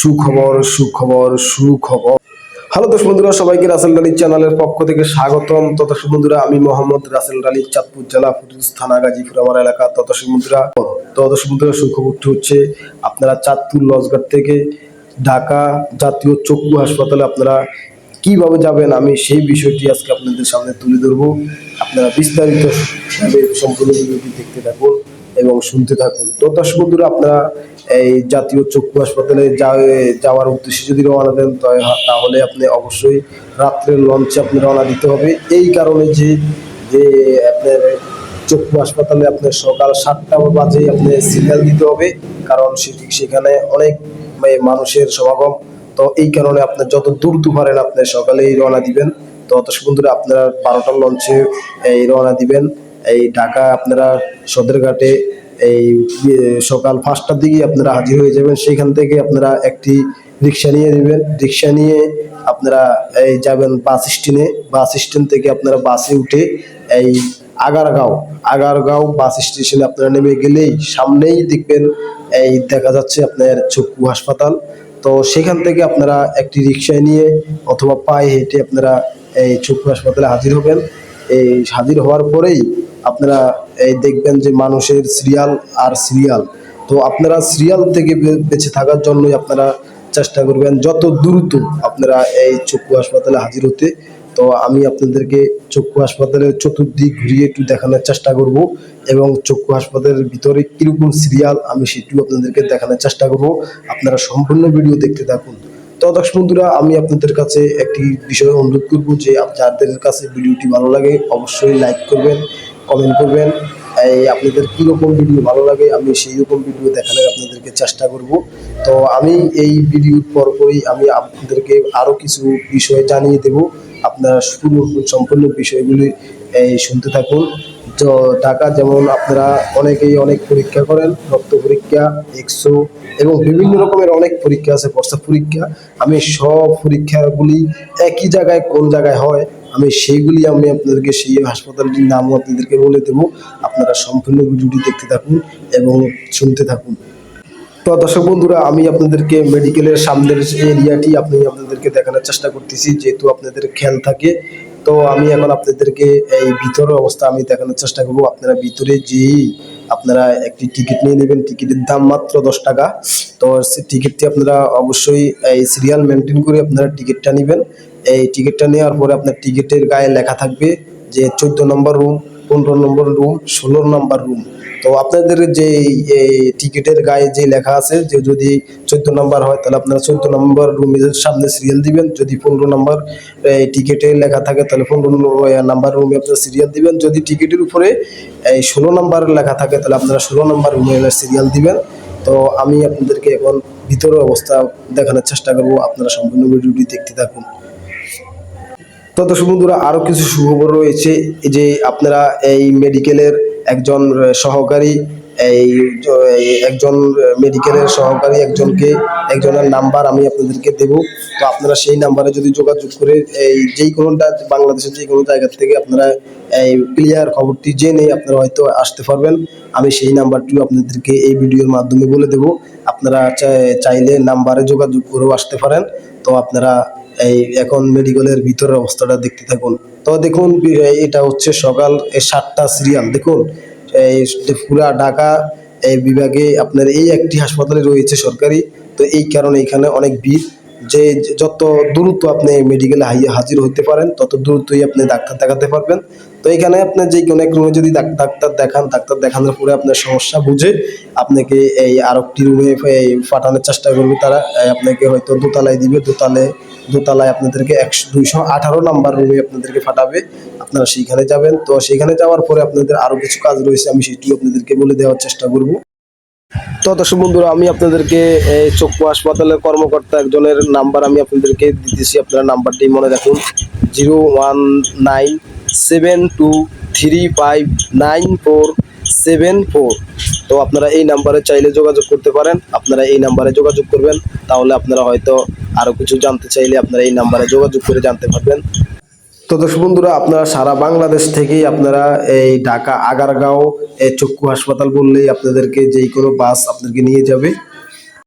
সুখবর সুখবর সুখবর। হ্যালো দর্শক বন্ধুরা, সবাইকে রাসেল রালী চ্যানেলের পক্ষ থেকে স্বাগতম। তো বন্ধুরা, আমি মোহাম্মদ রাসেল রালী চাঁদপুর জেলা ফুটুস থানা গাজীপুর, আমার এলাকা। তো দর্শক বন্ধুরা, তো বন্ধুরা, সুখবরটি হচ্ছে আপনারা চাঁদপুর লজঘাট থেকে ঢাকা জাতীয় চক্ষু হাসপাতালে আপনারা কীভাবে যাবেন, আমি সেই বিষয়টি আজকে আপনাদের সামনে তুলে ধরবো। আপনারা বিস্তারিত সম্পূর্ণ ভিডিওটি দেখতে থাকুন। এবং শুনতে থাকুন। তো দর্শক বন্ধুরা, আপনারা এই জাতীয় চক্ষু হাসপাতালে যাওয়ার উদ্দেশ্যে যদি রওনা দেন তাহলে আপনি অবশ্যই রাত্রের লঞ্চে আপনি রওনা দিতে হবে। এই কারণে যে যে আপনার চক্ষু হাসপাতালে আপনার সকাল সাতটা বাজে আপনি সিগন্যাল দিতে হবে, কারণ সেটি সেখানে অনেক মানে মানুষের সমাগম। তো এই কারণে আপনার যত দ্রুত পারেন, আপনি সকালেই রওনা দিবেন। তো অত বন্ধুরা, আপনারা বারোটার লঞ্চে এই রওনা দিবেন। এই ঢাকা আপনারা সদরঘাটে এই সকাল পাঁচটার দিকে আপনারা হাজির হয়ে যাবেন। সেখান থেকে আপনারা একটি রিক্সা নিয়ে নেবেন। রিক্সা নিয়ে আপনারা এই যাবেন বাস স্ট্যান্ডে। বাস স্ট্যান্ড থেকে আপনারা বাসে উঠে এই আগারগাঁও আগারগাঁও বাস স্টেশনে আপনারা নেমে গেলেই সামনেই দেখবেন এই দেখা যাচ্ছে আপনার চক্ষু হাসপাতাল। তো সেখান থেকে আপনারা একটি রিক্সায় নিয়ে অথবা পায়ে হেঁটে আপনারা এই চক্ষু হাসপাতালে হাজির হবেন। এই হাজির হওয়ার পরেই আপনারা, এই দেখবেন যে মানুষের সিরিয়াল আর সিরিয়াল তো আপনারা সিরিয়াল থেকে বেঁচে থাকার জন্যই আপনারা চেষ্টা করবেন, যত দ্রুত আপনারা এই চক্ষু হাসপাতালে হাজির হতে। তো আমি আপনাদেরকে চক্ষু হাসপাতালের চতুর্দিক ঘুরিয়ে একটু দেখানোর চেষ্টা করব এবং চক্ষু হাসপাতালের ভিতরে কীরকম সিরিয়াল আমি সেটিও আপনাদেরকে দেখানোর চেষ্টা করব। আপনারা সম্পূর্ণ ভিডিও দেখতে থাকুন। তো দর্শক বন্ধুরা, আমি আপনাদের কাছে একটি বিষয় অনুরোধ করব যে, যাদের কাছে ভিডিওটি ভালো লাগে, অবশ্যই লাইক করবেন কমেন্ট করবেন। এই আপনাদের কীরকম ভিডিও ভালো লাগে, আমি সেই রকম ভিডিও দেখানোর আপনাদেরকে চেষ্টা করব। তো আমি এই ভিডিওর পরপরই আমি আপনাদেরকে আরও কিছু বিষয় জানিয়ে দেব। আপনারা পুরো সম্পূর্ণ বিষয়গুলি শুনতে থাকুন। তো ঢাকা যেমন আপনারা অনেকেই অনেক পরীক্ষা করেন, রক্ত পরীক্ষা এক্সো এবং বিভিন্ন রকমের অনেক পরীক্ষা আছে, প্রস্তাব পরীক্ষা। আমি সব পরীক্ষাগুলি একই জায়গায় কোন জায়গায় হয় আমি সেইগুলি আমি আপনাদেরকে সেই হাসপাতালটির নামও আপনাদেরকে বলে দেবো। আপনারা সম্পূর্ণ ভিডিওটি দেখতে থাকুন এবং শুনতে থাকুন। তো দর্শক বন্ধুরা, আমি আপনাদেরকে মেডিকেলের সামনের এরিয়াটি আপনি আপনাদেরকে দেখানোর চেষ্টা করতেছি, যেহেতু আপনাদের খেয়াল থাকে। তো আমি এখন আপনাদেরকে এই ভিতরের অবস্থা আমি দেখানোর চেষ্টা করব। আপনারা ভিতরে যেই আপনারা একটি টিকিট নিয়ে নেবেন। টিকিটের দাম মাত্র দশ টাকা। তো টিকিটটি আপনারা অবশ্যই এই সিরিয়াল মেনটেন করে আপনারা টিকিটটা নেবেন। এই টিকিটটা নেওয়ার পরে আপনার টিকিটের গায়ে লেখা থাকবে যে চোদ্দ নম্বর রুম পনেরো নম্বর রুম ষোলো নম্বর রুম তো আপনাদের যে এই টিকিটের গায়ে যে লেখা আছে, যে যদি চোদ্দ নম্বর হয়, তাহলে আপনারা চোদ্দ নম্বর রুমের সামনে সিরিয়াল দিবেন। যদি পনেরো নম্বর, এই টিকিটে লেখা থাকে, তাহলে পনেরো নাম্বার রুমে আপনারা সিরিয়াল দিবেন। যদি টিকিটের উপরে, এই ষোলো নম্বর লেখা থাকে, তাহলে আপনারা ষোলো নম্বর রুমে সিরিয়াল দিবেন। তো আমি আপনাদেরকে এখন ভিতরের অবস্থা দেখানোর চেষ্টা করব। আপনারা সম্পূর্ণ ভিডিওটি দেখতে থাকুন। তো দর্শক বন্ধুরা আরও কিছু সুখবর রয়েছে যে আপনারা এই মেডিকেলের একজন সহকারী, এই একজন মেডিকেলের সহকারী একজনকে, একজনের নাম্বার আমি আপনাদেরকে দেব। তো আপনারা সেই নাম্বারে যদি যোগাযোগ করে, এই যেই কোনোটা বাংলাদেশের যে কোনো জায়গা থেকে আপনারা এই ক্লিয়ার খবরটি জেনে আপনারা হয়তো আসতে পারবেন। আমি সেই নাম্বারটিও আপনাদেরকে এই ভিডিওর মাধ্যমে বলে দেব। আপনারা চাই- চাইলে নাম্বারে যোগাযোগ করেও আসতে পারেন। তো আপনারা এই এখন মেডিকেলের ভিতরের অবস্থাটা দেখতে থাকুন। তো দেখুন এটা হচ্ছে সকাল সাতটা সিরিয়াল দেখুন। এই পুরা ঢাকা, এই বিভাগে আপনার এই একটি হাসপাতালে রয়েছে সরকারি। তো এই কারণে এখানে অনেক ভিড়। যে যত দ্রুত আপনি মেডিকেলে হাজির হতে পারেন, তত দ্রুতই আপনি ডাক্তার দেখাতে পারবেন। তো এখানে আপনার যে কোনো এক রুমে যদি ডাক্তার দেখান, ডাক্তার দেখানোর পরে আপনার সমস্যা বুঝে আপনাকে এই আরেকটি রুমে পাঠানোর চেষ্টা করবে তারা। আপনাকে হয়তো দোতলায় দিবে। দোতলায় দোতলায় আপনাদেরকে একশো দুইশো আঠারো নাম্বার রুমে আপনাদেরকে পাঠাবে আপনারা সেইখানে যাবেন। তো সেইখানে যাওয়ার পরে আপনাদের আরও কিছু কাজ রয়েছে, আমি সেটি আপনাদেরকে বলে দেওয়ার চেষ্টা করব। তো দর্শক বন্ধুরা, আমি আপনাদেরকে চক্ষু হাসপাতালের কর্মকর্তা একজনের নাম্বার আমি আপনাদেরকে দিতেছি। আপনারা নাম্বারটি মনে রাখুন। Zero one nine seven two three five nine four seven four. তো আপনারা এই নাম্বারে চাইলে যোগাযোগ করতে পারেন। আপনারা এই নাম্বারে যোগাযোগ করবেন। তাহলে আপনারা হয়তো আরও কিছু জানতে চাইলে আপনারা এই নাম্বারে যোগাযোগ করে জানতে পারবেন। তো দর্শক বন্ধুরা, আপনারা সারা বাংলাদেশ থেকেই আপনারা এই ঢাকা আগারগাঁও চক্ষু হাসপাতাল বললেই আপনাদেরকে যেই কোনো বাস আপনাদেরকে নিয়ে যাবে।